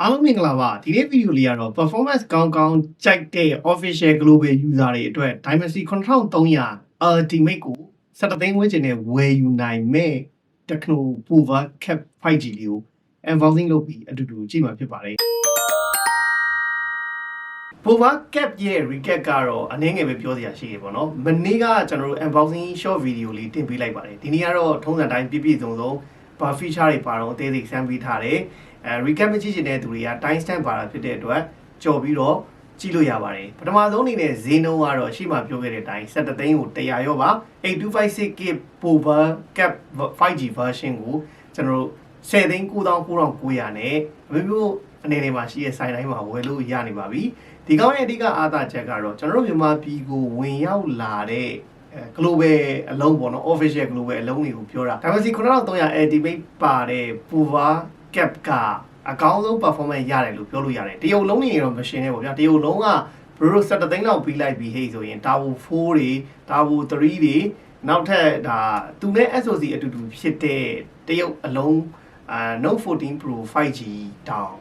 အားလုံးမင်္ဂလာပါဒီနေ့ဗီဒီယိုလေးကတော့ performance ကောင်းကောင်းကြိုက်တဲ့ official global user တွေအတွက် Dimensity 9300 ultimate ကို17သိန်းဝန်းကျင်နဲ့ဝယ်ယူနိုင်မဲ့ Techno Pova Cap 5G လေးကို unboxing လုပ်ပြီးအတူတူကြည့်မှာဖြစ်ပါတယ် Pova Cap ရဲ့ recap ကတော့အနည်းငယ်ပဲပြောစရာရှိရေပေါ့နော်မနေ့ကကျွန်တော်တို့ unboxing short video လေးတင်ပေးလိုက်ပါတယ်ဒီနေ့ကတော့ထုံးစံတိုင်းပြည့်ပြည့်စုံစုံဘာ feature တွေပါတော့အသေးစိတ်စမ်းပေးထားတယ် အဲ recap မကြည့်ချင်တဲ့သူတွေက time stamp ပါတာဖြစ်တဲ့အတွက်ကြော်ပြီးတော့ကြည့်လို့ရပါတယ်ပထမဆုံးအနေနဲ့ဈေးနှုန်းကတော့ရှေ့မှာပြောခဲ့တဲ့အတိုင်း17သိန်းကို100ရောပါ 8256K Pova Cap 5G version ကိုကျွန်တော်တို့10သိန်း9900နဲ့အမျိုးမျိုးအနေနဲ့မှာရှိတဲ့ဆိုင်တိုင်းမှာဝယ်လို့ရနေပါပြီဒီကောင်းရဲ့အဓိကအားသာချက်ကတော့ကျွန်တော်တို့မြန်မာပြည်ကိုဝင်ရောက်လာတဲ့အဲ global အလုံးပေါ့နော် official global အလုံးတွေကိုပြောတာ Dimensity 9300 activate ပါတဲ့ Pova cap ကအကောင်းဆုံး performance ရတယ်လို့ပြောလို့ရတယ်တရုတ်လုံးနေတော့မရှင်နဲ့ပေါ့ဗျာတရုတ်လုံးကဘရို17သိန်းလောက်ပြီးလိုက်ပြီဟေ့ဆိုရင် Tavo 4တွေ Tavo 3တွေနောက်ထပ်ဒါသူနဲ့ SoC အတူတူဖြစ်တဲ့တရုတ်အလုံးအာ Note 14 Pro 5G တောင်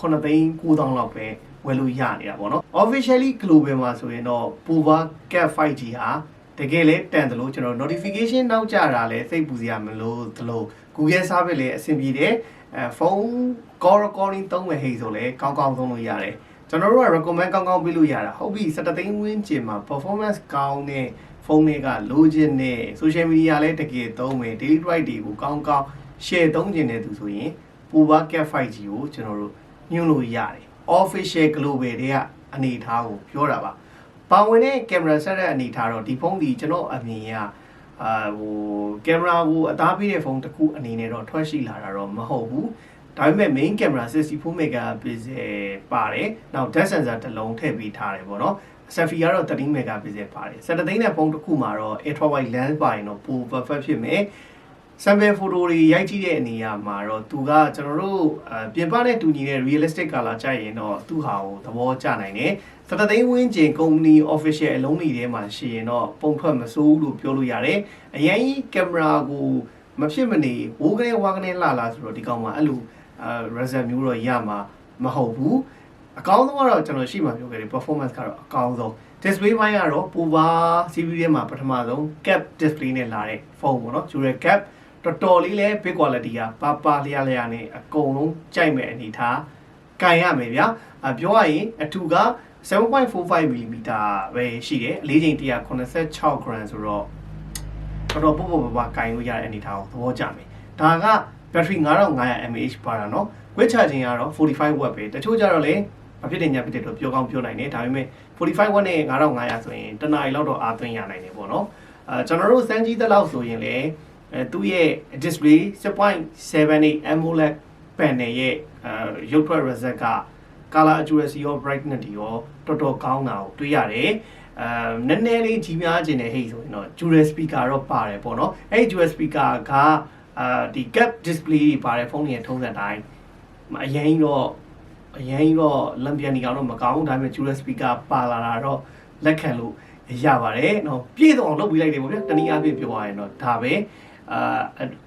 9သိန်း9000လောက်ပဲဝယ်လို့ရနေတာပေါ့နော် officially global မှာဆိုရင်တော့ Pova Cap 5G ဟာတကယ်လဲတန်တယ်လို့ကျွန်တော် notification နောက်ကြတာလဲစိတ်ပူစရာမလိုသလို Google service လည်းအဆင်ပြေတယ် အဲဖုန်း call recording သုံးမယ်ဟိဆိုလဲကောင်းကောင်းသုံးလို့ရတယ်ကျွန်တော်တို့က recommend ကောင်းကောင်းပေးလို့ရတာဟုတ်ပြီ17သိန်းဝန်းကျင်မှာ performance ကောင်းတဲ့ဖုန်းတွေကလိုချင်တဲ့ social media လည်းတကယ်သုံးမယ် daily drive တွေကိုကောင်းကောင်း share သုံးကျင်တဲ့သူဆိုရင် Pova Cap 5G ကိုကျွန်တော်တို့ညွှန်လို့ရတယ် official global တွေကအနေအထားကိုပြောတာပါပါဝင်တဲ့ camera set တဲ့အနေအထားတော့ဒီဖုန်းဒီကျွန်တော်အမြင်က အာဟိုကင်မရာကိုအသားပေးတဲ့ဖုန်းတစ်ခုအနေနဲ့တော့ထွက်ရှိလာတာတော့မဟုတ်ဘူးဒါပေမဲ့ main camera 64 megapixel ပါတယ်နောက် depth sensor တစ်လုံးထည့်ပေးထားတယ်ပေါ့နော် selfie ကတော့13 megapixel ပါတယ်17သိန်းတဲ့ဖုန်းတစ်ခုမှာတော့ ultra wide lens ပါရင်တော့ပို perfect ဖြစ်မယ် sample photo တွေရိုက်ကြည့်တဲ့အနေအမှာတော့သူကကျွန်တော်တို့အပြင်ပနဲ့တူညီတဲ့ realistic color ကြိုက်ရင်တော့သူ့ဟာကိုသဘောကျနိုင်တယ်။ စတသိန်းဝင်းကျင် company official အလုံးတွေထဲမှာရှိရင်တော့ပုံထွက်မစိုးဘူးလို့ပြောလို့ရတယ်။အရင်ကြီးကင်မရာကိုမဖြစ်မနေဝိုးကနေဝါကနေလာလာဆိုတော့ဒီကောင်မှအဲ့လိုအဲ result မျိုးတော့ရမှာမဟုတ်ဘူး။အကောင်းဆုံးကတော့ကျွန်တော်ရှိမှပြောခဲ့တယ် performance ကတော့အကောင်းဆုံး display ဘိုင်းကတော့ Pova series ထဲမှာပထမဆုံး cap display နဲ့လာတဲ့ဖုန်းပေါ့နော် Jewel cap တော်တော်လေးလဲ big quality ကပါပါလျားလျားနဲ့အကုန်လုံးကြိုက်မဲ့အနေထားကန်ရမယ်ဗျာအပြောရရင်အထူက 7.45 mm ပဲရှိတယ်အလေးချိန်186 gram ဆိုတော့တော်တော်ပုတ်ပုတ်ပပကန်လို့ရတဲ့အနေထားကိုသဘောကျမယ်ဒါက battery 9500 mAh ပါတာเนาะ quick charging ကတော့45 watt ပဲတချို့ကြတော့လေမဖြစ်တဲ့ညဖြစ်တဲ့တော့ပြောကောင်းပြောနိုင်တယ်ဒါပေမဲ့45 watt နဲ့9500ဆိုရင်တနားရီလောက်တော့အားသွင်းရနိုင်တယ်ပေါ့နော်အဲကျွန်တော်တို့စမ်းကြည့်တဲ့လောက်ဆိုရင်လေအဲသူ့ရဲ့ display 6.78 AMOLED panel ရဲ့အဲရုပ်ထွက် result က color accuracy ရော brightness တွေရော တော်တော်ကောင်းတာကိုတွေ့ရတယ်အဲနည်းနည်းလေးကြီးများခြင်းနဲ့ဟိတ်ဆိုရင်တော့ dual speaker တော့ပါတယ်ပေါ့နော်အဲ့ဒီ dual speaker ကအာဒီ gap display တွေပါတယ်ဖုန်းတွေရဲ့ထုံးစံတိုင်းအရင်တော့အရင်တော့လမ်းပြန်နေအောင်တော့မကောင်းဘူးဒါပေမဲ့ dual speaker ပါလာတာတော့လက်ခံလို့ရပါတယ်နော်ပြည့်စုံအောင်လုပ်ပေးလိုက်တယ်ပေါ့ဗျာတနည်းအားဖြင့်ပြောရရင်တော့ဒါပဲအာ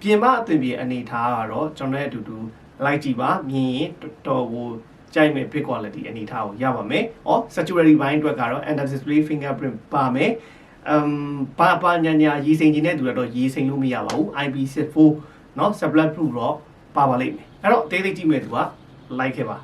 ပြင်မအသွင်ပြေအနေထားကတော့ကျွန်တော်ရဲ့အတူတူလိုက်ကြည့်ပါမြင်ရင်တော်တော်ကို ကြိုက်မဲ့ big quality အနေထားကိုရပါမယ်။ဩ security ဘိုင်းအတွက်ကတော့ under display fingerprint ပါမယ်။ um ပါပါညာညာရေးစိန်ခြင်းတဲ့သူတော့ရေးစိန်လို့မရပါဘူး IP64 เนาะ sublet proof တော့ပါပါလိမ့်မယ်အဲ့တော့အသေးသေးကြည့်မဲ့သူက like ခဲ့ပါ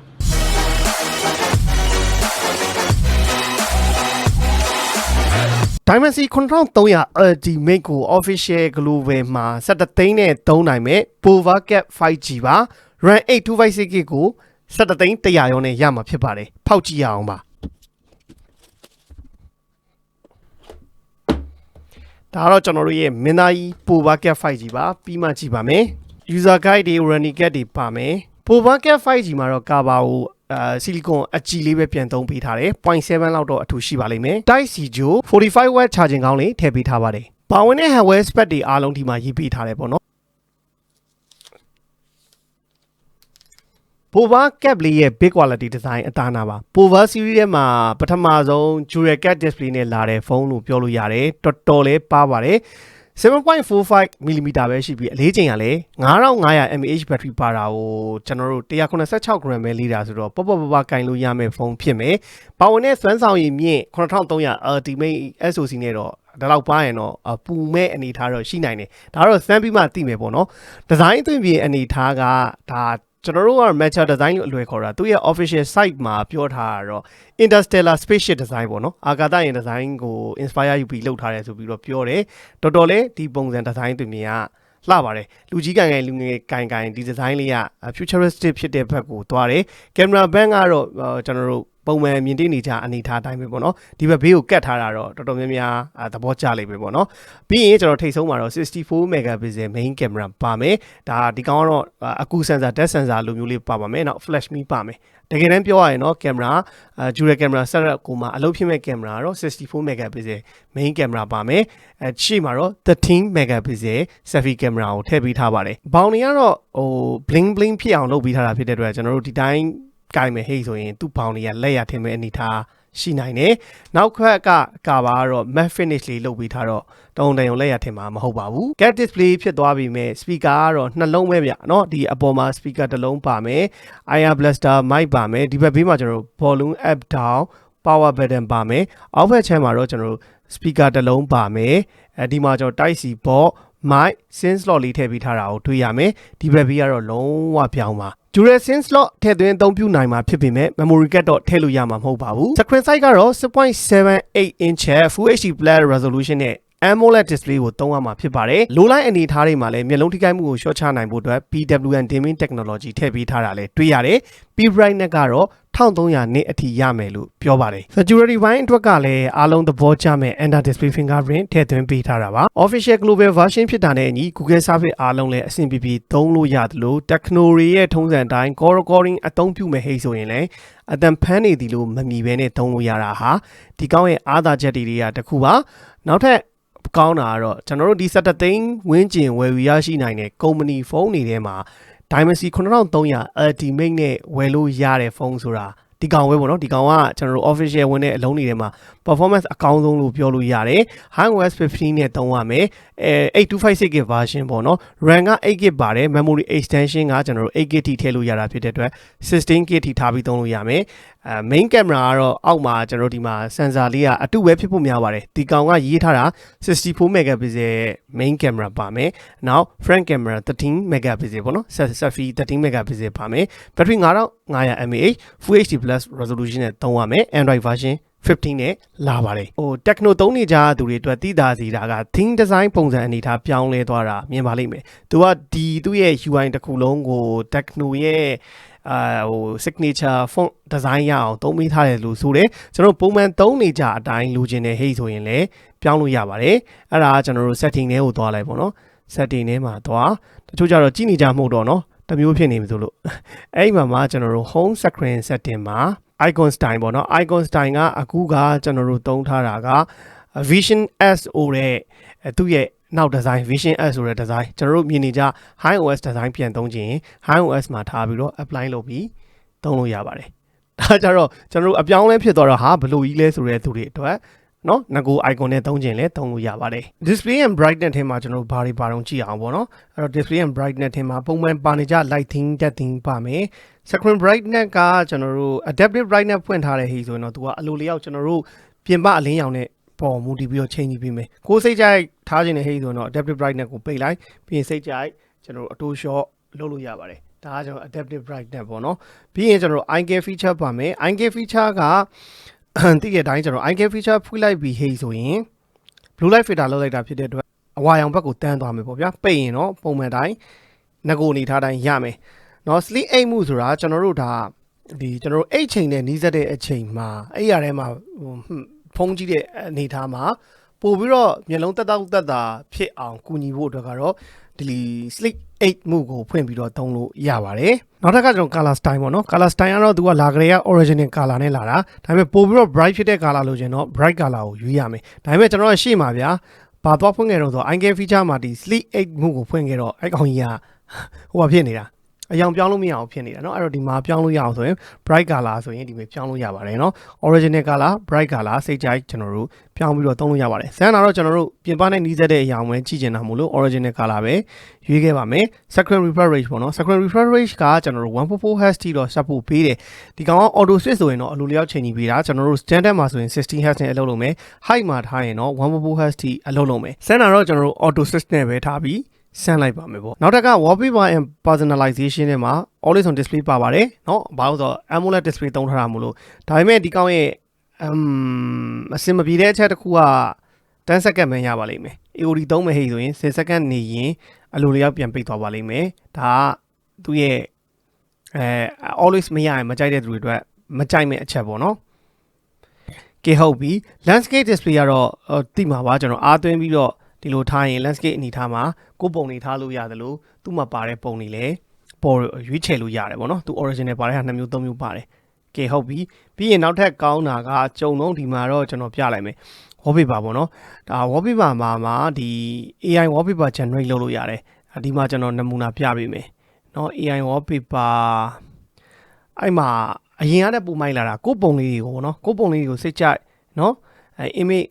Dimensity 9300 Ultimate ကို Official Global မှာ17သိန်းနဲ့သုံးနိုင်မဲ့ Pova Cap 5G ပါ RAM 8256GB ကို 17သိန်း100ရောနဲ့ရမှာဖြစ်ပါတယ်ဖောက်ကြည့်ရအောင်ပါဒါကတော့ကျွန်တော်တို့ရဲ့မင်းသားကြီး Pova Cap 5G ပါပြီးမှကြည့်ပါမယ် user guide တွေ running guide တွေပါမယ် Pova Cap 5G မှာတော့ကာဘာကိုအာဆီလီကွန်အကြည်လေးပဲပြန်သုံးပေးထားတယ်0.7လောက်တော့အထူရှိပါလိမ့်မယ် Type C ဂျို 45 watt charging ကောင်းလေးထည့်ပေးထားပါတယ်ပါဝင်တဲ့ hardware spec တွေအားလုံးဒီမှာရေးပေးထားတယ်ပေါ့နော် Pova cap လေးရဲ့ big quality design အသားနာပါ Pova series ထဲမှာပထမဆုံး dual cap display နဲ့လာတဲ့ဖုန်းလို့ပြောလို့ရတယ်တော်တော်လေးပါပါတယ်7.45 mm ပဲရှိပြီးအလေးချိန်ကလည်း9500 mAh battery ပါတာကိုကျွန်တော်တို့186 gram ပဲလေးတာဆိုတော့ပေါ့ပေါ့ပပကင်လို့ရမယ့်ဖုန်းဖြစ်မယ်။ပါဝင်တဲ့စွမ်းဆောင်ရည်မြင့်9300 Ultimate SoC နဲ့တော့ဒါတော့ပါရင်တော့အပူမဲ့အနေထားတော့ရှိနိုင်တယ်။ဒါတော့စမ်းပြီးမှသိမယ်ပေါ့နော်။ဒီဇိုင်းအသွင်ပြင်အနေထားကဒါ ကျွန်တော်တို့က matcha design လို့အလွယ်ခေါ်တာသူရဲ့ official site မှာပြောထားတာတော့ interstellar spaceship design ပေါ့နော်အာကာသယာဉ် design ကို inspire ယူပြီးလုပ်ထားတယ်ဆိုပြီးတော့ပြောတယ်တော်တော်လေးဒီပုံစံ design တွေမြင်ကလှပါတယ်လူကြီးကန်ကန်လူငယ်ကန်ကန်ဒီ design လေးက futuristic ဖြစ်တဲ့ဘက်ကိုသွားတယ် camera bank ကတော့ကျွန်တော်တို့ ပုံမှန်မြင်တွေ့နေကြအနေထားအတိုင်းပဲပေါ့နော်ဒီဘက်ဘေးကိုကတ်ထားတာတော့တော်တော်များများသဘောကျလိမ့်မယ်ပေါ့နော်ပြီးရင်ကျွန်တော်ထိတ်ဆုံးမှာတော့64 megapixel main camera ပါမယ်ဒါဒီကောင်ကတော့အကူ sensor depth sensor လိုမျိုးလေးပါပါမယ်နောက် flash me ပါမယ်တကယ်တမ်းပြောရရင်တော့ကင်မရာအဲ dual camera setup ကိုမှအလုပ်ဖြစ်မဲ့ကင်မရာတော့64 megapixel main camera ပါမယ်အဲရှေ့မှာတော့13 megapixel selfie camera ကိုထည့်ပေးထားပါတယ်ဘောင်တွေကတော့ဟို bling bling ဖြစ်အောင်လုပ်ပေးထားတာဖြစ်တဲ့အတွက်ကျွန်တော်တို့ဒီတိုင်း ကင်မယ်ဟိဆိုရင်သူ့ဘောင်တွေကလက်ရထင်မဲ့အနေထားရှိနိုင်တယ်။နောက်ခက်ကအကာပါကတော့ matte finish လေးလုပ်ပြီးထားတော့တုံတန်ရုံလက်ရထင်မှာမဟုတ်ပါဘူး။ cat display ဖြစ်သွားပြီမဲ့ speaker ကတော့နှလုံးပဲဗျ။နော်ဒီအပေါ်မှာ speaker တစ်လုံးပါမယ်။ IR blaster mic ပါမယ်။ဒီဘက်ဘေးမှာကျွန်တော် volume up down power button ပါမယ်။အောက်ဘက်ခြမ်းမှာတော့ကျွန်တော် speaker တစ်လုံးပါမယ်။အဲဒီမှာကျွန်တော် type C box mic synth slot လေးထည့်ပြီးထားတာကိုတွေ့ရမယ်။ဒီဘက်ဘေးကတော့လုံးဝပြောင်းပါ။ Dual SIM slot ထည့်သွင်းအသုံးပြုနိုင်မှာဖြစ်ပေမဲ့ memory card တော့ထည့်လို့ရမှာမဟုတ်ပါဘူး screen size ကတော့6.78 inch Full HD Plus resolution နဲ့ AMOLED display ကိုသုံးရမှာဖြစ်ပါတယ်။ low light အနေအထားတွေမှာလည်းမျက်လုံးထိခိုက်မှုကိုလျှော့ချနိုင်ဖို့အတွက် PWM dimming technology ထည့်ပေးထားတာလည်းတွေ့ရတယ်။ P brightness ကတော့1300နစ်အထိရမယ်လို့ပြောပါတယ်။ security ဘိုင်းအတွက်ကလည်းအားလုံးသဘောကျမဲ့ under display fingerprint ထည့်သွင်းပေးထားတာပါ။ official global version ဖြစ်တာနဲ့အညီ Google service အားလုံးလည်းအဆင်ပြေပြေသုံးလို့ရတယ်လို့ Technory ရဲ့ထုံးစံတိုင်း call recording အသုံးပြုမဲ့ဟိဆိုရင်လည်းအတန်ဖမ်းနေသည်လို့မမြည်ဘဲနဲ့သုံးလို့ရတာဟာဒီကောင်းရဲ့အားသာချက်တွေကတခုပါနောက်ထပ် ကောင်းတာကတော့ကျွန်တော်တို့ဒီ17သိန်းဝင်းကျင်ဝယ်ယူရရှိနိုင်တဲ့ကုမ္ပဏီဖုန်းတွေထဲမှာ Dimensity 9300 Ultimate နဲ့ဝယ်လို့ရတဲ့ဖုန်းဆိုတာဒီကောင်ပဲပေါ့နော်ဒီကောင်ကကျွန်တော်တို့ official ဝင်တဲ့အလုံးတွေထဲမှာ performance အကောင်းဆုံးလို့ပြောလို့ရတယ် iOS 15နဲ့သုံးရမယ်အဲ8256 GB version ပေါ့နော် RAM က 8 GB ပါတယ် memory extension ကကျွန်တော်တို့ 8 GB ထိထည့်လို့ရတာဖြစ်တဲ့အတွက် 16 GB ထိထားပြီးသုံးလို့ရမယ်အဲ main camera ကတော့အောက်မှာကျွန်တော်တို့ဒီမှာ sensor လေးကအတူပဲဖြစ်ဖို့များပါတယ်ဒီကောင်ကရေးထားတာ64 megapixel main camera ပါမယ်နောက် front camera 13 megapixel ပေါ့နော် selfie 13 megapixel ပါမယ် battery 9500 mAh full HD plus resolution နဲ့သုံးရမယ် android version 15နဲ့လာပါတယ်ဟို techno သုံးနေကြသူတွေအတွက်တည်တာစီတာက theme design ပုံစံအနေထားပြောင်းလဲသွားတာမြင်ပါလိမ့်မယ်သူကဒီသူ့ရဲ့ UI တစ်ခုလုံးကို techno ရဲ့အာဟို signature font design ရအောင်သုံးပေးထားတယ်လို့ဆိုတယ်ကျွန်တော်ပုံမှန်သုံးနေကြအတိုင်းလိုချင်တဲ့ဟိတ်ဆိုရင်လည်းပြောင်းလို့ရပါတယ်အဲ့ဒါကကျွန်တော်တို့ setting ထဲကိုသွားလိုက်ပေါ့နော် setting ထဲမှာသွားတချို့ကြတော့ကြည့်နေကြမှုတော့နော်တမျိုးဖြစ်နေပြီဆိုလို့အဲ့ဒီမှာမှကျွန်တော်တို့ home screen setting မှာ icon style ပေါ့နော် icon style ကအခုကကျွန်တော်တို့သုံးထားတာက vision s ဆိုတဲ့သူ့ရဲ့နောက် design vision s ဆိုတဲ့ design ကျွန်တော်တို့မြင်နေကြ high os design ပြန်သုံးခြင်း high os မှာထားပြီးတော့ apply လုပ်ပြီးသုံးလို့ရပါတယ်ဒါကြတော့ကျွန်တော်တို့အပြောင်းလဲဖြစ်သွားတော့ဟာဘယ်လိုကြီးလဲဆိုတဲ့သူတွေအတွက် နော်ငကို icon နဲ့သုံးခြင်းလဲသုံးလို့ရပါတယ် display and brightness ထဲမှာကျွန်တော်ဘာတွေဘာတော့ကြည့်အောင်ပေါ့နော်အဲ့တော့ display and brightness ထဲမှာပုံမှန်ပါနေကြ lighting depthing ပါမယ် screen brightness ကကျွန်တော်တို့ adaptive brightness ဖွင့်ထားတဲ့ဟိဆိုရင်တော့သူကအလိုလျောက်ကျွန်တော်တို့ပြင်ပအလင်းရောင်နဲ့ပေါ်မူတည်ပြီးတော့ချိန်ကြည့်ပေးမယ်ကိုယ်စိတ်ကြိုက်ထားခြင်းနဲ့ဟိဆိုရင်တော့ adaptive brightness ကိုပိတ်လိုက်ပြီးရင်စိတ်ကြိုက်ကျွန်တော်တို့အတိုး short လုပ်လို့ရပါတယ်ဒါကကျွန်တော် adaptive brightness ပေါ့နော်ပြီးရင်ကျွန်တော်တို့ eye care feature ပါမယ် eye care feature က တည့်ရတိုင်းကျွန်တော် eye care feature ဖွင့်လိုက်ပြီးဟိဆိုရင် blue light filter လောက်လိုက်တာဖြစ်တဲ့အတွက်အဝါရောင်ဘက်ကိုတန်းသွားမယ်ပေါ့ဗျာပိတ်ရင်တော့ပုံမှန်တိုင်းငကိုအနေထားတိုင်းရမယ်เนาะ sleep အိတ်မှုဆိုတာကျွန်တော်တို့ဒါဒီကျွန်တော်တို့အိတ်ချိန်နဲ့နီးစပ်တဲ့အချိန်မှာအဲ့ရထဲမှာဖုံးကြည့်တဲ့အနေထားမှာ ပို့ပြီးတော့မျက်လုံးတက်တောက်တက်တာဖြစ်အောင်ကူညီဖို့အတွက်ကတော့ဒီ sleep 8မှုကိုဖွင့်ပြီးတော့သုံးလို့ရပါတယ်နောက်ထပ်ကကျွန်တော် color style ပေါ့နော် color style ကတော့သူကလာကြတဲ့ original color နဲ့လာတာဒါပေမဲ့ပို့ပြီးတော့ bright ဖြစ်တဲ့ color လို့ရှင်တော့ bright color ကိုရွေးရမယ်ဒါပေမဲ့ကျွန်တော်ကရှေ့မှာဗျာဘာသွားဖွင့်ခဲ့တော့ဆို icon feature မှာဒီ sleep 8မှုကိုဖွင့်ခဲ့တော့အဲ့ကောင်ကြီးကဟိုဘာဖြစ်နေတာ အယောင်ပြောင်းလို့မရအောင်ဖြစ်နေတာเนาะအဲ့တော့ဒီမှာပြောင်းလို့ရအောင်ဆိုရင် bright color ဆိုရင်ဒီမှာပြောင်းလို့ရပါတယ်เนาะ original color bright color စိတ်ကြိုက်ကျွန်တော်တို့ပြောင်းပြီးတော့သုံးလို့ရပါတယ်ဆန်းတာတော့ကျွန်တော်တို့ပြင်ပနဲ့နှီးစက်တဲ့အရာဝင်ကြည့်ချင်တာမို့လို့ original color ပဲရွေးခဲ့ပါမယ် screen refresh rate ပေါ့နော် screen refresh rate ကကျွန်တော်တို့144 Hz ထိတော့ဆက်ဖို့ပေးတယ်ဒီကောင်က auto switch ဆိုရင်တော့အလိုလျောက်ချိန်ကြီးပေးတာကျွန်တော်တို့ standard မှာဆိုရင်60 Hz နဲ့အလုပ်လုပ်မယ် height မှာထားရင်တော့144 Hz ထိအလုပ်လုပ်မယ်ဆန်းတာတော့ကျွန်တော်တို့ auto switch နဲ့ပဲထားပြီး ဆန်းလိုက်ပါမယ်ပေါ့နောက်တစ်ခါ wallpaper and personalization နဲ့မှာ always on display ပါပါတယ်เนาะဘာလို့ဆိုတော့ AMOLED display သုံးထားတာမို့လို့ဒါပေမဲ့ဒီကောင်ရဲ့အမ်အစင်မပြေတဲ့အချက်တစ်ခုက10စက္ကန့်ပဲရပါလိမ့်မယ် AOD သုံးမယ်ဟိဆိုရင်10စက္ကန့်နေရင်အလိုလျောက်ပြန်ပိတ်သွားပါလိမ့်မယ်ဒါကသူ့ရဲ့အဲ always မရရင်မကြိုက်တဲ့သူတွေအတွက်မကြိုက်မဲ့အချက်ပေါ့နော်ကဲဟုတ်ပြီ landscape display ကတော့တိမှာပါကျွန်တော်အားသွင်းပြီးတော့ ဒီလိုထားရင် landscape အနေထားမှာကိုယ်ပုံတွေထားလို့ရတယ်လို့သူ့မှာပါတဲ့ပုံတွေလည်းပေါ်ရွေးချယ်လို့ရတယ်ပေါ့နော်သူ original ပါတဲ့ဟာနှစ်မျိုးသုံးမျိုးပါတယ်ကဲဟုတ်ပြီပြီးရင်နောက်ထပ်ကောင်းတာကကြုံတော့ဒီမှာတော့ကျွန်တော်ပြလိုက်မယ် wallpaper ပေါ့နော်ဒါ wallpaper မှာမှာဒီ AI wallpaper generate လုပ်လို့ရတယ်ဒီမှာကျွန်တော်နမူနာပြပေးမယ်เนาะ AI wallpaper အဲ့မှာအရင်ကတည်းကပုံမိုက်လာတာကိုပုံလေးတွေကိုပေါ့နော်ကိုပုံလေးတွေကိုစိတ်ကြိုက်เนาะအဲ image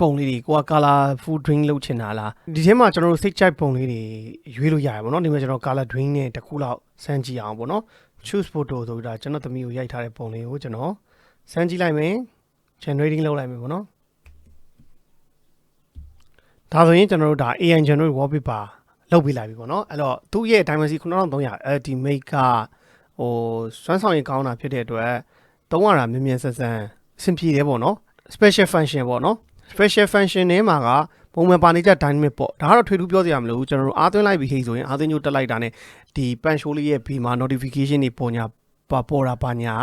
ပုံလေးတွေကိုက color full drink လုပ်ချင်တာလားဒီထဲမှာကျွန်တော်တို့စိတ်ကြိုက်ပုံလေးတွေရွေးလို့ရတယ်ပေါ့နော်ဒီမှာကျွန်တော် color drink နဲ့တစ်ခုလောက်စမ်းကြည့်အောင်ပေါ့နော် choose photo ဆိုပြီးတော့ကျွန်တော်သမီးကိုရိုက်ထားတဲ့ပုံလေးကိုကျွန်တော်စမ်းကြည့်လိုက်မယ် generating လုပ်လိုက်မယ်ပေါ့နော်ဒါဆိုရင်ကျွန်တော်တို့ဒါ AI generate wallpaper လုပ်ပေးလိုက်ပြီပေါ့နော်အဲ့တော့သူ့ရဲ့ Dimensity 9300 Ultimate ကဟိုစွမ်းဆောင်ရည်ကောင်းတာဖြစ်တဲ့အတွက်သုံးရတာမြင်မြန်ဆက်ဆန်းအဆင်ပြေတယ်ပေါ့နော် special function ပေါ့နော် special function ထဲမှာကပုံမှန်ပါနေကြ dynamic ပေါ့ဒါကတော့ထွေထူးပြောစရာမလိုဘူးကျွန်တော်တို့အားသွင်းလိုက်ပြီဟိဆိုရင်အားသွင်းညို့တက်လိုက်တာ ਨੇ ဒီ pan show လေးရဲ့ဘေးမှာ notification တွေပေါ်ညာပါပေါ်တာပါညာ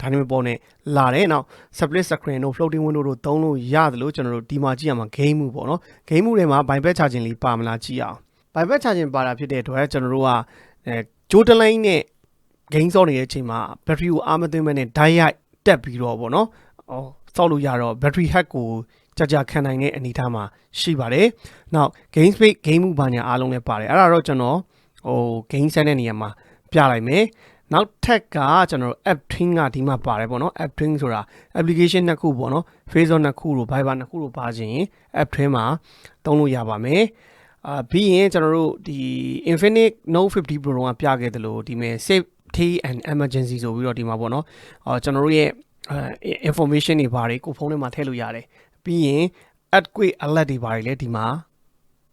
ဒါနေမပေါ်နဲ့လာတယ်နောက် split screen တို့ floating window တို့သုံးလို့ရတယ်လို့ကျွန်တော်တို့ဒီမှာကြည့်ရမှာ game မှုပေါ့နော် game မှုတွေမှာ bypass charging လေးပါမလားကြည့်အောင် bypass charging ပါတာဖြစ်တဲ့အတွက်ကျွန်တော်တို့ကအဲဂျိုးတလိုင်းနဲ့ game ဆော့နေတဲ့အချိန်မှာ battery ကိုအားမသွင်းမဲ့နဲ့ die ရိုက်တက်ပြီးတော့ပေါ့နော်အော် ဆော့လို့ရတော့ battery hack ကိုကြာကြာခံနိုင်တဲ့အနေအထားမှာရှိပါတယ်။ Now game space game မှုဘာညာအားလုံးလည်းပါတယ်။အဲ့ဒါတော့ကျွန်တော်ဟို game set တဲ့နေရာမှာပြလိုက်မယ်။နောက်ထပ်ကကျွန်တော် app twin ကဒီမှာပါတယ်ပေါ့နော် app twin ဆိုတာ application နှစ်ခုပေါ့နော် Facebook နှစ်ခုတို့ Viber နှစ်ခုတို့ပါခြင်း app twin မှာသုံးလို့ရပါမယ်အာပြီးရင်ကျွန်တော်တို့ဒီ Infinix Note 50 Pro ကပြခဲ့တယ်လို့ဒီမဲ့ safety and emergency ဆိုပြီးတော့ဒီမှာပေါ့နော်အော်ကျွန်တော်တို့ရဲ့ information တွေဘာတွေကိုဖုန်းထဲမှာထည့်လို့ရတယ်ပြီးရင် earthquake alert တွေပါတယ်လေဒီမှာ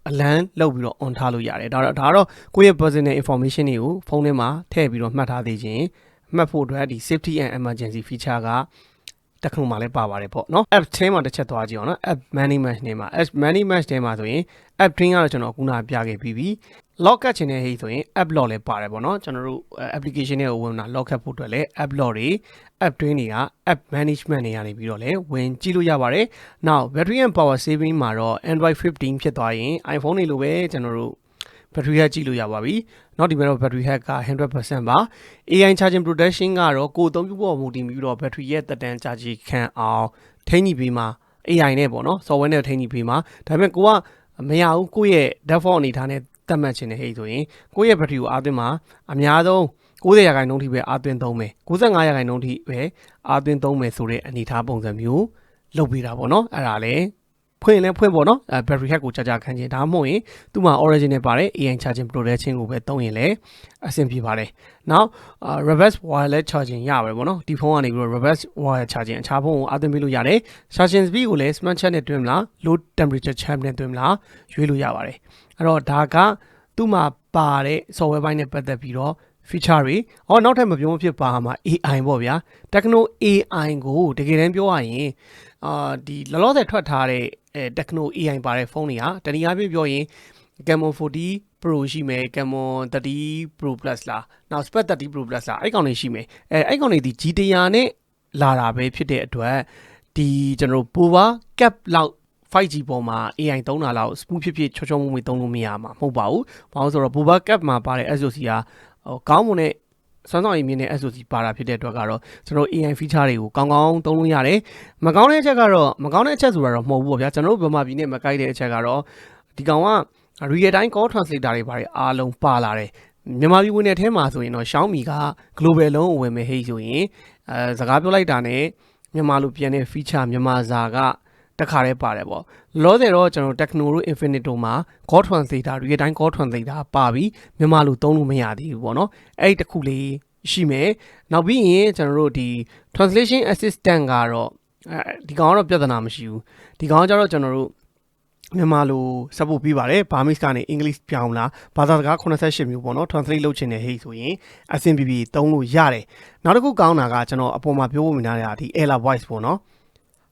အလန်းလောက်ပြီးတော့ on ထားလို့ရတယ်ဒါတော့ဒါတော့ကိုယ့်ရဲ့ personal information တွေကိုဖုန်းထဲမှာထည့်ပြီးတော့မှတ်ထားသေးခြင်းမှတ်ဖို့အတွက်ဒီ safety and emergency feature ကတခုမှလည်းပါပါတယ်ပေါ့နော် app ထဲမှာတစ်ချက်သွားကြည့်အောင်နော် app management ထဲမှာ app management ထဲမှာဆိုရင် app train ကတော့ကျွန်တော်ခုနပြခဲ့ပြီးပြီ lock ကတ်ချင်တဲ့ဟိဆိုရင် app lock လည်းပါတယ်ပေါ့နော်ကျွန်တော်တို့ application တွေကိုဝင်လာ lock ကတ်ဖို့အတွက်လည်း app lock တွေ app တွင်းတွေက app management တွေကနေပြီးတော့လည်းဝင်ကြည့်လို့ရပါတယ်။ Now battery and power saving မှာတော့ Android 15ဖြစ်သွားရင် iPhone တွေလိုပဲကျွန်တော်တို့ battery hack ကြည့်လို့ရပါပြီ။နောက်ဒီမှာတော့ battery hack က100%ပါ။ AI charging protection ကတော့ကိုယ်အသုံးပြုဖို့မူတည်ပြီးတော့ battery ရဲ့တက်တန်း charge ခံအောင်ထိန်းညှိပေးမှာ AI နဲ့ပေါ့နော် software နဲ့ထိန်းညှိပေးမှာဒါပေမဲ့ကိုကမရဘူးကိုယ့်ရဲ့ default အနေထားနဲ့ တတ်မှတ်ခြင်းနဲ့ဟဲ့ဆိုရင်ကိုယ့်ရဲ့ battery ကိုအားသွင်းမှာအများဆုံး90ရာခိုင်နှုန်းထိပဲအားသွင်းသုံးမယ်95ရာခိုင်နှုန်းထိပဲအားသွင်းသုံးမယ်ဆိုတဲ့အနေအထားပုံစံမျိုးလုပ်ပေးတာပေါ့နော်အဲ့ဒါလည်း ဖွင့်လဲဖွင့်ပေါ့နော်အဲ battery hack ကိုကြာကြာခံခြင်းဒါမှမဟုတ်ရင်သူ့မှာ original ပါတယ် AI charging protection ကိုပဲသုံးရင်လည်းအဆင်ပြေပါတယ်။ Now reverse wireless charging ရပါတယ်ပေါ့နော်ဒီဖုန်းကနေပြီးတော့ reverse wireless charging အခြားဖုန်းကိုအားသွင်းပေးလို့ရတယ်။ charging speed ကိုလည်း smart chat နဲ့တွင်းမလား low temperature chat နဲ့တွင်းမလားရွေးလို့ရပါတယ်။အဲ့တော့ဒါကသူ့မှာပါတဲ့ software ဘိုင်းနဲ့ပတ်သက်ပြီးတော့ feature တွေဟောနောက်ထပ်မပြောမဖြစ်ပါမှာ AI ပေါ့ဗျာ Techno AI ကိုတကယ်တမ်းပြောရရင်အာဒီလောလောဆယ်ထွက်ထားတဲ့ အဲ Techno AI ပါတဲ့ဖုန်းတွေကတနည်းအားဖြင့်ပြောရင် Camon 40 Pro ရှိမယ် Camon 30 Pro Plus လားနောက် Spec 30 Pro Plus လားအဲ့ကောင်တွေရှိမယ်အဲအဲ့ကောင်တွေဒီ G100 နဲ့လာတာပဲဖြစ်တဲ့အတွက်ဒီကျွန်တော်တို့ Power Cap လောက် 5G ပေါ်မှာ AI သုံးတာလောက် smooth ဖြစ်ဖြစ်ချောချောမွေ့မွေ့သုံးလို့မရမှာမဟုတ်ပါဘူး။ဘာလို့ဆိုတော့ Boba Cap မှာပါတဲ့ SoC ကဟိုကောင်းမွန်တဲ့ စွမ်းဆောင်ရည်မြင့်တဲ့ SoC ပါတာဖြစ်တဲ့အတွက်ကတော့ကျွန်တော် AI feature တွေကိုကောင်းကောင်းသုံးလို့ရတယ်။မကောင်းတဲ့အချက်ကတော့မကောင်းတဲ့အချက်ဆိုတာတော့မဟုတ်ဘူးပေါ့ဗျာ။ကျွန်တော်တို့ဗမာပြည်နဲ့မကိုက်တဲ့အချက်ကတော့ဒီကောင်က real time call translator တွေပါတယ်အားလုံးပါလာတယ်မြန်မာပြည်ဝင်တဲ့အထဲမှာဆိုရင်တော့ Xiaomi က global လုံးအဝင်မဲ့ဟိတ်ဆိုရင်အဲစကားပြောလိုက်တာနဲ့မြန်မာလိုပြန်တဲ့ feature မြန်မာစာက တခါတည်းပါတယ်ပေါ့လောဆယ်တော့ကျွန်တော် Techno တို့ Infinito မှာ God Translator real time God Translator ပါပြီးမြန်မာလိုသုံးလို့မရသေးဘူးပေါ့နော်အဲ့ဒီတစ်ခုလေးရှိမယ်နောက်ပြီးရင်ကျွန်တော်တို့ဒီ translation assistant ကတော့အဲဒီကောင်ကတော့ပြဿနာမရှိဘူးဒီကောင်ကကျတော့ကျွန်တော်တို့မြန်မာလိုစပ်ဖို့ပြီးပါတယ်ဘာမစ်ကနေ English ပြောင်းလာဘာသာစကား88မျိုးပေါ့နော် translate လုပ်ချင်တဲ့ဟိဆိုရင်အဆင်ပြေပြေသုံးလို့ရတယ်နောက်တစ်ခုကောင်းတာကကျွန်တော်အပေါ်မှာပြောဖို့မြင်ရတာဒီ Ella voice ပေါ့နော်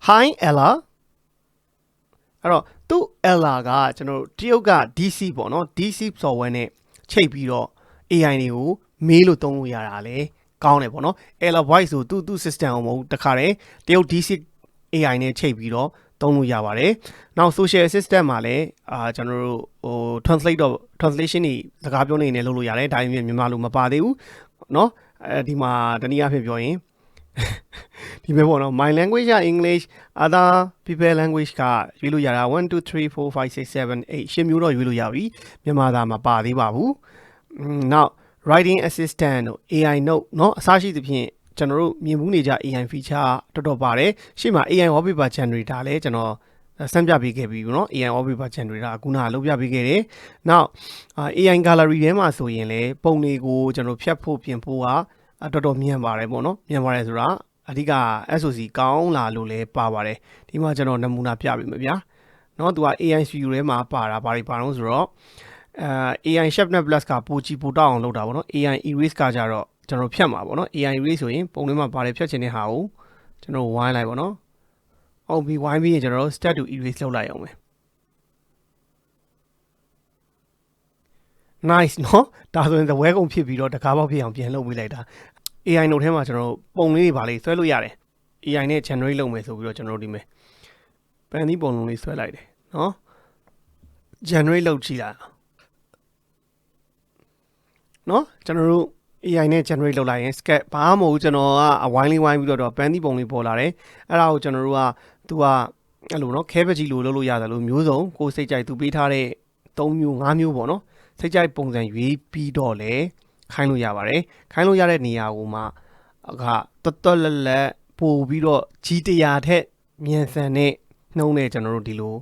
Hi Ella အဲ့တော့သူ့ Ella ကကျွန်တော်တရုတ်က DC ပေါ့နော် DC software နဲ့ချိန်ပြီးတော့ AI တွေကိုမေးလို့သုံးလို့ရတာလေကောင်းတယ်ပေါ့နော် Ella voice ဆိုသူ့သူ့ system အောင်မဟုတ်တခါတည်းတရုတ် DC AI နဲ့ချိန်ပြီးတော့သုံးလို့ရပါတယ်။နောက် social assistant မှာလည်းအာကျွန်တော်တို့ဟို translate တော့ translation တွေစကားပြောနေနေလုပ်လို့ရတယ်။ဒါပေမဲ့မြန်မာလိုမပါသေးဘူးเนาะအဲဒီမှာတနည်းအားဖြင့်ပြောရင် ဒီမဲ့ပေါ့နော် my language က english other people language ကရွေးလို့ရတာ1 2 3 4 5 6 7 8ရှင်းမျိုးတော့ရွေးလို့ရပြီမြန်မာသာမပါသေးပါဘူး။နောက် writing assistant တို့ AI note เนาะအစရှိသဖြင့်ကျွန်တော်တို့မြင်မှုနေကြ AI feature တော်တော်ပါတယ်ရှေ့မှာ AI wallpaper generator လည်းကျွန်တော်စမ်းပြပေးခဲ့ပြီးเนาะ AI wallpaper generator အခုနကလုပ်ပြပေးခဲ့တယ်။ Now AI gallery ထဲမှာဆိုရင်လည်းပုံတွေကိုကျွန်တော်ဖြတ်ဖို့ပြင်ဖို့ကတော်တော်မြန်ပါတယ်ပေါ့နော်မြန်ပါတယ်ဆိုတာ အဓိက SOC ကောင်းလာလို့လည်းပါပါတယ်ဒီမှာကျွန်တော်နမူနာပြပေးမယ်ဗျာเนาะသူက AI CPU ထဲမှာပါတာဘာတွေပါတော့ဆိုတော့အဲ AI Chefnet Plus ကပိုကြည့်ပိုတောက်အောင်လုပ်တာပေါ့နော် AI Erase ကကြတော့ကျွန်တော်ဖြတ်မှာပေါ့နော် AI Erase ဆိုရင်ပုံထဲမှာပါတယ်ဖြတ်ချင်တဲ့ဟာကိုကျွန်တော်ဝိုင်းလိုက်ပေါ့နော်အောင်ပြီးဝိုင်းပြီးရင်ကျွန်တော်တို့ start to erase လုပ်လိုက်အောင်မယ် nice เนาะဒါဆိုရင်သပွဲကုန်ဖြစ်ပြီးတော့တကားပေါက်ဖြစ်အောင်ပြန်လုပ်ပေးလိုက်တာ AI note ထဲမှာကျွန်တော်ပုံလေးတွေပါလေးဆွဲလို့ရတယ် AI နဲ့ generate လုပ်မယ်ဆိုပြီးတော့ကျွန်တော်ဒီမယ်ပန်သီးပုံလုံးလေးဆွဲလိုက်တယ်နော် generate လုပ်ကြည့်တာနော်ကျွန်တော်တို့ AI နဲ့ generate လုပ်လိုက်ရင် sketch ဘာမှမဟုတ်ကျွန်တော်ကအဝိုင်းလေးဝိုင်းပြီးတော့ပန်သီးပုံလေးပေါ်လာတယ်အဲ့ဒါကိုကျွန်တော်တို့ကသူကအဲ့လိုနော်ခဲပကြီးလိုလုပ်လို့ရတယ်လို့မျိုးစုံကိုစိတ်ကြိုက်သူပေးထားတဲ့၃မျိုး၅မျိုးပေါ့နော်စိတ်ကြိုက်ပုံစံရွေးပြီးတော့လေ ခိုင်းလို့ရပါတယ်ခိုင်းလို့ရတဲ့နေရာကိုမှအခါတော်တော်လက်လက်ပို့ပြီးတော့ကြီးတရာထက်မြန်ဆန်တဲ့နှုံးနဲ့ကျွန်တော်တို့ဒီလို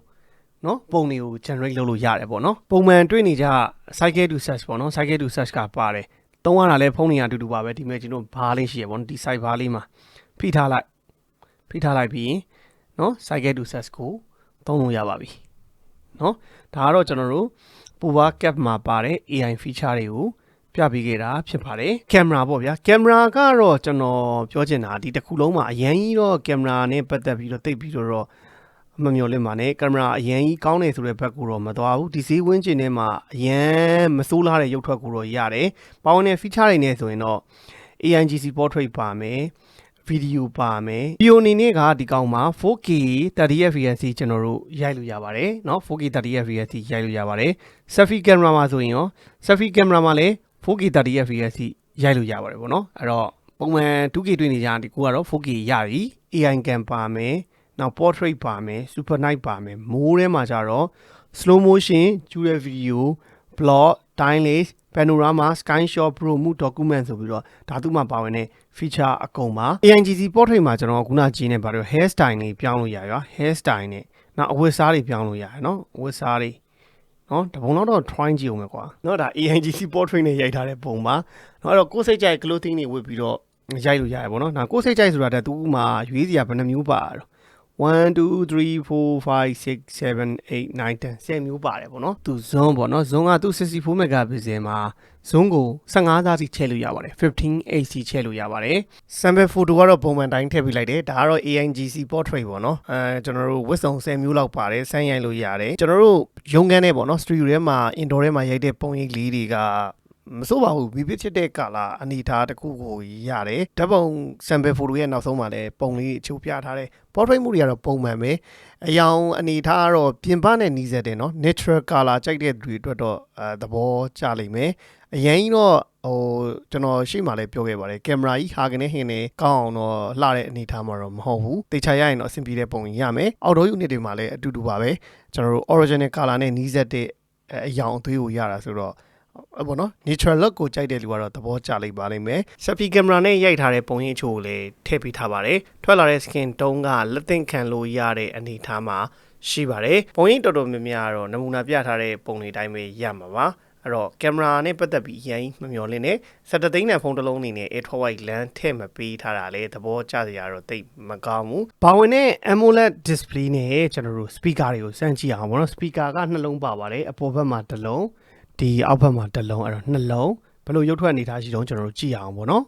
နော်ပုံတွေကို generate လုပ်လို့ရတယ်ပေါ့နော်ပုံမှန်တွေ့နေကြ cycle to search ပေါ့နော် cycle to search ကပါတယ်သုံးရတာလည်းဖုန်းနေရအတူတူပါပဲဒီမဲ့ကျွန်တော်ဘားလေးရှိရပေါ့နော်ဒီ site ဘားလေးမှာဖိထားလိုက်ဖိထားလိုက်ပြီးနော် cycle to search ကိုသုံးလို့ရပါပြီနော်ဒါကတော့ကျွန်တော်တို့ Pova Cap မှာပါတဲ့ AI feature တွေကို ပြပေးခဲ့တာဖြစ်ပါတယ်ကင်မရာပေါ့ဗျာကင်မရာကတော့ကျွန်တော်ပြောချင်တာဒီတစ်ခုလုံးမှာအရင်ကြီးတော့ကင်မရာနဲ့ပတ်သက်ပြီးတော့တိတ်ပြီးတော့မမျော်လင့်ပါနဲ့ကင်မရာအရင်ကြီးကောင်းနေဆိုတဲ့ဘက်ကိုတော့မသွားဘူးဒီဈေးဝန်းကျင်ထဲမှာအရင်မဆိုးလာတဲ့ရုပ်ထွက်ကိုတော့ရတယ်ပေါင်းတဲ့ feature တွေနဲ့ဆိုရင်တော့ ANGC portrait ပါမယ်ဗီဒီယိုပါမယ်။ဒီအနေနဲ့ကဒီကောင်မှာ 4K 30 fps ကျွန်တော်တို့ရိုက်လို့ရပါတယ်။နော် 4K 30 fps ရိုက်လို့ရပါတယ်။ selfie camera မှာဆိုရင်ရော selfie camera မှာလည်း 4K 30fps ရိုက်လို့ရပါတယ်ပေါ့နော်အဲ့တော့ပုံမှန် 2K တွေ့နေကြဒီကူကတော့ 4K ရပြီ AI cam ပါမယ်နောက် portrait ပါမယ် super night ပါမယ်မိုးထဲမှာကြတော့ slow motion ကျူတဲ့ video blog timelapse panorama screenshot pro မှု document ဆိုပြီးတော့ဓာတုမှာပါဝင်တဲ့ feature အကုန်ပါ AIGC portrait မှာကျွန်တော်ခုနကြည့်နေပါတော့ hair style တွေပြောင်းလို့ရရွာ hair style နဲ့နောက်အဝတ်စားတွေပြောင်းလို့ရတယ်နော်အဝတ်စားတွေ နော်တပုံတော့တော့ try ကြည့်အောင်မယ်ကွာနော်ဒါ AIGC portrait နဲ့ရိုက်ထားတဲ့ပုံပါနော်အဲ့တော့ကိုယ်စိတ်ကြိုက် clothing တွေဝတ်ပြီးတော့ရိုက်လို့ရတယ်ပေါ့နော်ဒါကိုယ်စိတ်ကြိုက်ဆိုတာတည်းသူ့မှာရွေးစရာဘယ်နှမျိုးပါတော့ 1 2 3 4 5 6 7 8 9 10 10မျိုးပါတယ်ပေါ့နော်သူ zone ပေါ့နော် zone ကသူ64 megapixel မှာ zone ကို15သားစီချဲ့လို့ရပါတယ် 15 AC ချဲ့လို့ရပါတယ် sample photo ကတော့ပုံမှန်တိုင်းထည့်ပေးလိုက်တယ်ဒါကတော့ AIGC portrait ပေါ့နော်အဲကျွန်တော်တို့ဝစ်စုံ10မျိုးလောက်ပါတယ်ဆန်းရိုက်လို့ရတယ်ကျွန်တော်တို့ရုံးခန်းထဲပေါ့နော် studio ထဲမှာ indoor ထဲမှာရိုက်တဲ့ပုံရိပ်လေးတွေက မစိုးပါဘူးဘီဘစ်ဖြစ်တဲ့ကာလာအနေထားတစ်ခုကိုရတယ်ဓာတ်ပုံ sample photo ရဲ့နောက်ဆုံးမှာလည်းပုံလေးချိုးပြထားတယ် portrait မှုတွေကတော့ပုံမှန်ပဲအယောင်အနေထားကတော့ပြင်ပနဲ့နီးစပ်တယ်နော် natural color ကြိုက်တဲ့သူတွေအတွက်တော့အဲသဘောကျလိမ့်မယ်အရင်တော့ဟိုကျွန်တော်ရှေ့မှာလည်းပြောခဲ့ပါတယ်ကင်မရာကြီးဟာကနေဟင်းနေကောင်းအောင်တော့လှတဲ့အနေထားမှာတော့မဟုတ်ဘူးတေချာရရင်တော့အဆင်ပြေတဲ့ပုံကြီးရမယ်အောက်တော့ unit တွေမှာလည်းအတူတူပါပဲကျွန်တော်တို့ original color နဲ့နီးစပ်တဲ့အယောင်အသွေးကိုရတာဆိုတော့ဟ အဲ့ပေါ့နော် natural look ကိုကြိုက်တဲ့လူကတော့သဘောကျလိမ့်ပါလိမ့်မယ် selfie camera နဲ့ရိုက်ထားတဲ့ပုံရိပ်အချို့ကိုလည်းထည့်ပေးထားပါတယ်ထွက်လာတဲ့ skin tone ကလက်သင့်ခံလို့ရတဲ့အနေအထားမှာရှိပါတယ်ပုံရိပ်တော်တော်များများကတော့နမူနာပြထားတဲ့ပုံတွေတိုင်းပဲရမှာပါအဲ့တော့ကင်မရာနဲ့ပတ်သက်ပြီးအရင်မမျော်လင့်နဲ့7သိန်းနဲ့ဖုန်းတစ်လုံးအနေနဲ့ Air White လမ်းထည့်မပေးထားတာလေသဘောကျစရာတော့တိတ်မကောင်းဘူး။ဘာဝင်နဲ့ AMOLED display နဲ့ကျွန်တော်တို့ speaker တွေကိုစမ်းကြည့်အောင်ပေါ့နော် speaker ကနှလုံးပါပါတယ်အပေါ်ဘက်မှာတစ်လုံး ဒီအောက်ဘက်မှာတစ်လုံးအဲ့တော့နှလုံးဘယ်လိုရုပ်ထွက်အနေထားရှိတော့ကျွန်တော်တို့ကြည့်အောင်ပေါ့နော်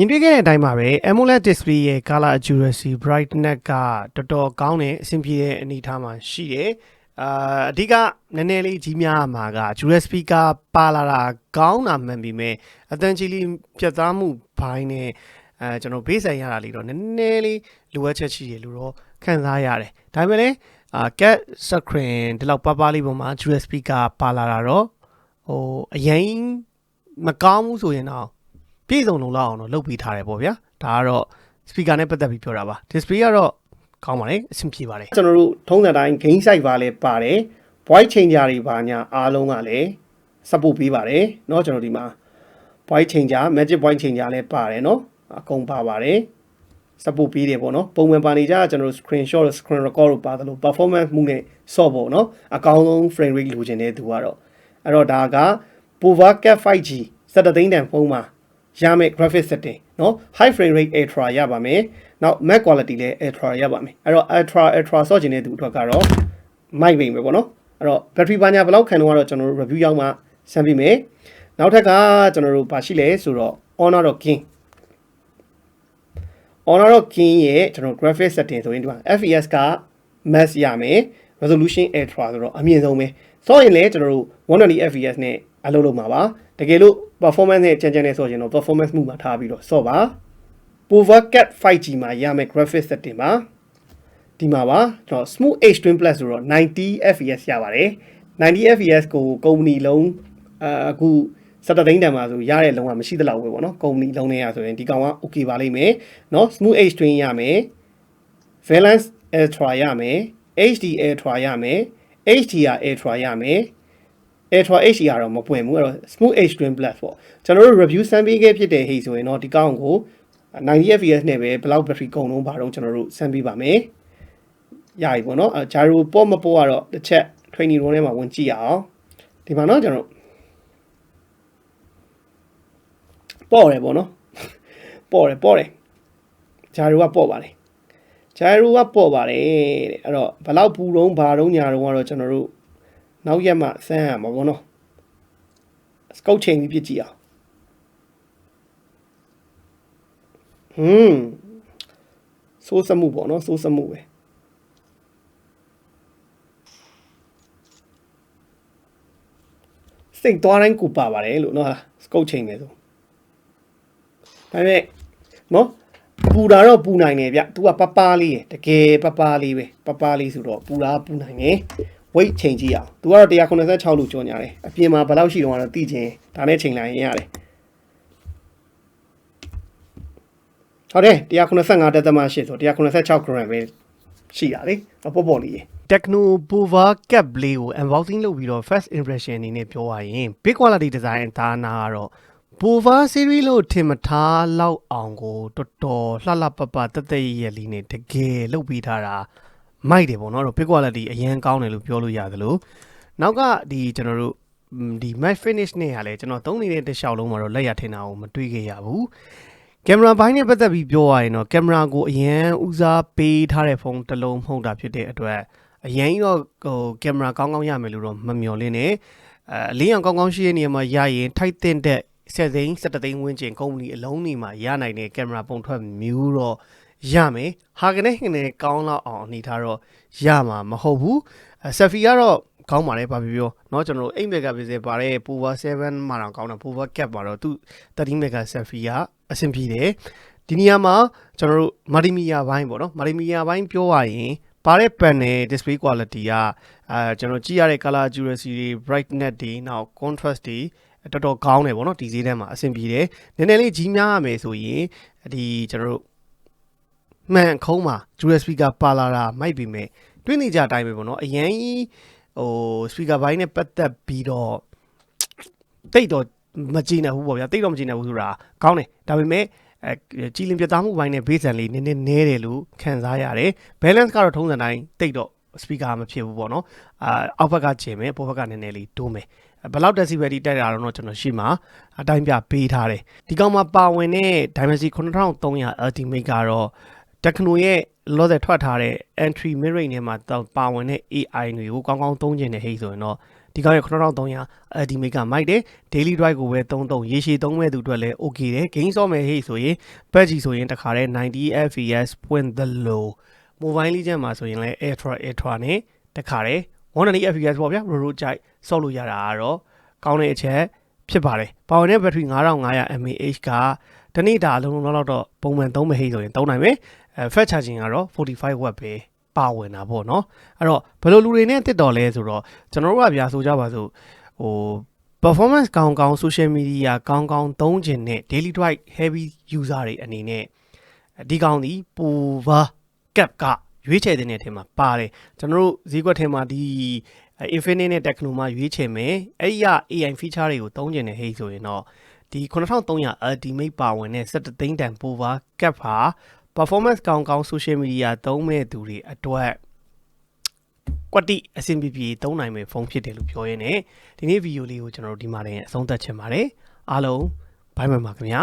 မြင်တွေ့ခဲ့တဲ့အတိုင်းပါပဲ AMOLED display ရဲ့ color accuracy brightness ကတော်တော်ကောင်းတဲ့အဆင်ပြေတဲ့အနေအထားမှာရှိတယ်။အာအဓိကနည်းနည်းလေးကြီးများမှာက USB ကပါလာတာကောင်းတာမှန်ပြီမဲ့အတန်ကြီးလေးပြတ်သားမှုဘိုင်းနဲ့အဲကျွန်တော်ဘေးဆိုင်ရတာလေးတော့နည်းနည်းလေးလိုအပ်ချက်ရှိတယ်လို့တော့ခံစားရတယ်။ဒါပေမဲ့လည်းအာ cat screen ဒီလောက်ပါးပါးလေးပေါ်မှာ USB ကပါလာတာတော့ဟိုအရင်မကောင်းဘူးဆိုရင်တော့ ပြည့်စုံလုံလောက်အောင်တော့လုပ်ပေးထားတယ်ပေါ့ဗျာဒါကတော့ speaker နဲ့ပတ်သက်ပြီးပြောတာပါ display ကတော့ကောင်းပါတယ်အဆင်ပြေပါတယ်ကျွန်တော်တို့ထုံးစံတိုင်း gain size ပါလဲပါတယ် voice changer တွေပါညာအားလုံးကလည်း support ပေးပါတယ်เนาะကျွန်တော်ဒီမှာ voice changer magic voice changer လည်းပါတယ်เนาะအကုန်ပါပါတယ် support ပေးတယ်ပေါ့နော်ပုံမှန်ပါနေကြကျွန်တော်တို့ screenshot screen record လို့ပါတယ်လို့ performance မှုနဲ့ ဆော့ပေါ့နော်အကောင်းဆုံး frame rate လိုချင်တဲ့သူကတော့အဲ့တော့ဒါက Pova Cat 5G 17သိန်းတန်ဖုန်းမှာ ရမယ့် graphic setting เนาะ high frame rate ultra ရပါမယ်နောက် mac quality လည်း ultra ရပါမယ်အဲ့တော့ ultra ultra ဆော့ချင်တဲ့သူအတွက်ကတော့ မိုက်ပိန်ပဲပေါ့နော်အဲ့တော့ battery ဘာညာဘယ်လောက်ခံတော့ကတော့ကျွန်တော်တို့ review ရောက်မှဆန်းပြမယ်နောက်ထပ်ကကျွန်တော်တို့ဘာရှိလဲဆိုတော့ Honor of King Honor of King ရဲ့ကျွန်တော် graphic setting ဆိုရင်ဒီမှာ FPS က max ရမယ် resolution ultra ဆိုတော့အမြင့်ဆုံးပဲဆိုရင်လည်းကျွန်တော်တို့120 FPS နဲ့အလုပ်လုပ်မှာပါတကယ်လို့ performance နဲ့ကြမ်းကြမ်းနဲ့ဆိုရင်တော့ performance မှုမှာထားပြီးတော့ဆော့ပါ PowerCat 5G မှာရမယ် graphic setting ပါဒီမှာပါကျွန်တော် Smooth H Twin Plus ဆိုတော့90 FPS ရပါတယ်90 FPS ကိုကုမ္ပဏီလုံးအအခုစက်တသိန်းတန်မှာဆိုရတဲ့လုံးဝမရှိသလောက်ပဲပေါ့နော်ကုမ္ပဏီလုံးနဲ့ရဆိုရင်ဒီကောင်က okay ပါလိမ့်မယ်เนาะ Smooth H Twin ရမယ် Valence Ultra ရမယ် HD Ultra ရမယ် HDR Ultra ရမယ် Ultra HDR တော့မပွင့်ဘူးအဲ့တော့ Smooth H Twin Plus ပေါ့ကျွန်တော်တို့ review စမ်းပေးခဲ့ဖြစ်တဲ့ဟိဆိုရင်တော့ဒီကောင်ကို 90 fps နဲ့ပဲဘယ်လောက် battery ကုန်လုံးပါတော့ကျွန်တော်တို့စမ်းပေးပါမယ်ရပြီပေါ့နော်အဲဂျာရိုပေါ့မပေါ့ကတော့တစ်ချက် training room ထဲမှာဝင်ကြည့်ရအောင်ဒီမှာတော့ကျွန်တော်ပေါ့တယ်ပေါ့နော်ပေါ့တယ်ပေါ့တယ်ဂျာရိုကပေါ့ပါလေဂျာရိုကပေါ့ပါတယ်တဲ့အဲ့တော့ဘယ်လောက်ပူတုံးဘာတုံးညာတုံးကတော့ကျွန်တော်တို့ နောက်ရက်မှစမ်းရမှာပေါ့နော်စကုတ်ချိန်ပြီးပြစ်ကြည့်အောင်ဟွန်းစိုးစမှုပေါ့နော်စိုးစမှုပဲစိတ်သွားတိုင်းကိုပါပါတယ်လို့နော်ဟာစကုတ်ချိန်နေဆိုဒါပေမဲ့နော်ပူတာတော့ပူနိုင်တယ်ဗျ။ तू ကပပလေးရယ်တကယ်ပပလေးပဲပပလေးဆိုတော့ပူတာပူနိုင်တယ်။ weight ချိန်ကြည့်အောင်။ तू ကတော့186လို့ကြော်ညာတယ်။အပြင်မှာဘယ်လောက်ရှိတော့ကတော့သိချင်းဒါနဲ့ချိန်လိုက်ရင်ရတယ်။ဟုတ်တယ်185တက်သမ8ဆို186 gram ပဲရှိတာလေ။အပေါ်ပေါ်လေးရယ် Techno Bova Cap လေးကို unboxing လုပ်ပြီးတော့ first impression အနေနဲ့ပြောရရင် big quality design ဒါနာကတော့ Bova series လို့ထင်မထားလောက်အောင်ကိုတော်တော်လှလှပပတက်တက်ရရလေးနဲ့တကယ်လုပ်ပြီးထားတာ မိုက်တယ်ပေါ့နော်တော့ big quality အရင်ကောင်းတယ်လို့ပြောလို့ရသလိုနောက်ကဒီကျွန်တော်တို့ဒီ matte finish နဲ့ကလည်းကျွန်တော်သုံးနေတဲ့တစ်လျှောက်လုံးမှာတော့လက်ရထင်တာကိုမတွေ့ခဲ့ရဘူးကင်မရာဘိုင်းနဲ့ပတ်သက်ပြီးပြောရရင်တော့ကင်မရာကိုအရင်ဦးစားပေးထားတဲ့ဖုန်းတစ်လုံးမဟုတ်တာဖြစ်တဲ့အတွက်အရင်တော့ဟိုကင်မရာကောင်းကောင်းရမယ်လို့တော့မမျှော်လင့်နဲ့အဲအလေးအောင်ကောင်းကောင်းရှိတဲ့နေရာမှာရရင်ထိုက်တဲ့တဲ့ဆက်သိန်း17သိန်းဝန်းကျင်ကုမ္ပဏီအလုံးနေမှာရနိုင်တဲ့ကင်မရာပုံထွက်မျိုးတော့ ရမယ်ဟာကနေဟင်းနေကောင်းတော့အောင်အနေထားတော့ရမှာမဟုတ်ဘူးဆက်ဖီကတော့ကောင်းပါလေဘာပြောပြောเนาะကျွန်တော်တို့8 megapixel ပါတဲ့ Power 7မှာတော့ကောင်းတာ Power Cap မှာတော့သူ13 mega selfie ကအဆင်ပြေတယ်ဒီနေရာမှာကျွန်တော်တို့ multimedia ဘိုင်းပေါ့နော် multimedia ဘိုင်းပြောရရင်ပါတဲ့ panel display quality ကအဲကျွန်တော်ကြည့်ရတဲ့ color accuracy တွေ brightness တွေနောက် contrast တွေတော်တော်ကောင်းတယ်ပေါ့နော်ဒီဈေးထဲမှာအဆင်ပြေတယ်နည်းနည်းလေးကြီးများရမယ်ဆိုရင်ဒီကျွန်တော်တို့ မှန်ခုံးမှာ dual speaker ပါလာတာမိုက်ပြီမဲ့တွင်းနေကြအတိုင်းပဲပေါ့နော်အရင်ဟို speaker ဘိုင်းနဲ့ပတ်သက်ပြီးတော့တိတ်တော့မကြည့်နိုင်ဘူးပေါ့ဗျာတိတ်တော့မကြည့်နိုင်ဘူးဆိုတာကောင်းတယ်ဒါပေမဲ့အဲကြည်လင်ပြတ်သားမှုပိုင်းနဲ့ base န်လေးနည်းနည်းနဲတယ်လို့ခံစားရတယ် balance ကတော့ထုံးစံတိုင်းတိတ်တော့ speaker မဖြစ်ဘူးပေါ့နော်အာအောက်ဘက်ကကျင်မယ်ပေါ်ဘက်ကနည်းနည်းလေးတိုးမယ်ဘယ်လောက် decibel တိတက်တာတော့ကျွန်တော်ရှိမှာအတိုင်းပြပေးထားတယ်ဒီကောင်မှာပါဝင်တဲ့ Dimensity 9300 Ultimate ကတော့ Techno ရဲ့လောဆယ်ထွက်ထားတဲ့ entry mid range ထဲမှာပါဝင်တဲ့ AI တွေကိုကောင်းကောင်းသုံးကျင်တဲ့ဟိဆိုရင်တော့ဒီကောင်ရဲ့9300 Ultimate ကမိုက်တယ် daily drive ကိုပဲသုံးသုံးရေရှည်သုံးမဲ့သူအတွက်လည်း okay တယ် game ဆော့မယ်ဟိဆိုရင် patch ဆိုရင်တခါတည်း90 fps ပွင့်သလို mobile legend မှာဆိုရင်လည်း ultra ultra နဲ့တခါတည်း120 fps ပေါ့ဗျာ road ကြိုက်ဆော့လို့ရတာကတော့ကောင်းတဲ့အချက်ဖြစ်ပါတယ်။ပါဝင်တဲ့ battery 9500 mAh ကတနေ့တာအလုံးလုံးလောက်တော့ပုံမှန်သုံးမဟိဆိုရင်သုံးနိုင်မယ်။ အဲ fast charging ကတော့45 watt ပဲပါဝင်တာပေါ့နော်။အဲ့တော့ဘယ်လိုလူတွေနဲ့တစ်တော်လဲဆိုတော့ကျွန်တော်တို့ကဗျာဆိုကြပါစို့ဟို performance ကောင်းကောင်း social media ကောင်းကောင်းသုံးခြင်းနဲ့ daily drive heavy user တွေအနေနဲ့ဒီကောင်ဒီပူပါ cap ကရွေးချယ်တဲ့နေရာထဲမှာပါတယ်ကျွန်တော်တို့ဈေးကွက်ထဲမှာဒီ Infinite နဲ့ Tecno မှာရွေးချယ်မယ်အဲ့ဒီက AI feature တွေကိုသုံးကျင်တဲ့ဟိဆိုရင်တော့ဒီ9300 Ultimate ပါဝင်တဲ့17သိန်းတန် Power Cap ဟာ performance ကောင်းကောင်း social media သုံးမဲ့သူတွေအတွက်ကွက်တိအဆင်ပြေပြေသုံးနိုင်မယ့်ဖုန်းဖြစ်တယ်လို့ပြောရင်းနဲ့ဒီနေ့ဗီဒီယိုလေးကိုကျွန်တော်တို့ဒီမှာတင်အဆုံးသတ်ချင်ပါတယ်အားလုံးဘိုင်ဘိုင်ပါခင်ဗျာ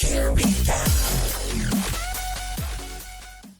Here we go.